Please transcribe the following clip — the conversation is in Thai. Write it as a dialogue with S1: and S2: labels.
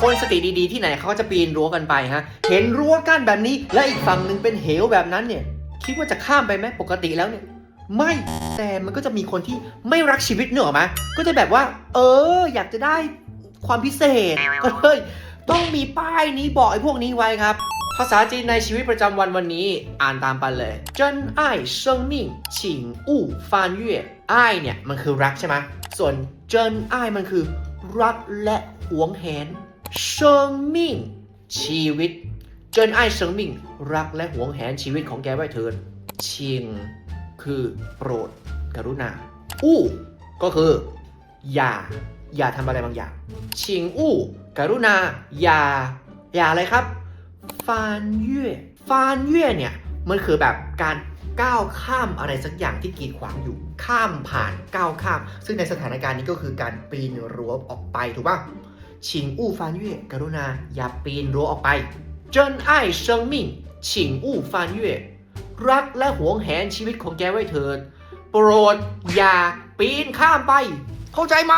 S1: คนสติดีๆที่ไหนเขาก็จะปีนรั้วกันไปฮะ เห็นรั้วกั้นแบบนี้ และอีกฝั่งหนึ่งเป็นเหวแบบนั้นเนี่ย คิดว่าจะข้ามไปไหมปกติแล้วเนี่ย ไม่ แต่มันก็จะมีคนที่ไม่รักชีวิตเนกอะไหมก็จะแบบว่า เออ อยากจะได้ความพิเศษ ก็เลยต้องมีป้ายนี้บอกไอ้พวกนี้ไว้ครับ ภาษาจีนในชีวิตประจำวันวันนี้อ่านตามไปเลย真爱生命请勿翻越อ้ายเนี่ยมันคือรักใช่ไหมส่วนเจินอ้ายมันคือ รักและหวงแหน 生命ชีวิตจนไอ้เซิงมิ่รักและหวงแหนชีวิตของแกไว้เถิดชิงคือโปรดกรุณา อู้ก็คือ อย่า อย่าทำอะไรบางอย่าง ชิงอู้กรุณา อย่า อย่าอะไรครับฟานเย่ฟานเย่เนี่ย มันคือแบบการก้าวข้ามอะไรสักอย่างที่กีดขวางอยู่ ข้ามผ่านก้าวข้าม ซึ่งในสถานการณ์นี้ก็คือการปีนรั้วออกไปถูกปะ ชิงอู้ฟานเย่กรุณา อย่าปีนรั้วออกไปเจิ้นไอ้เซิงมิงชิงอู้ฟานเย่รักและหวงแหนชีวิตของแกไว้เถิด โปรดอย่าปีนข้ามไป เข้าใจไหม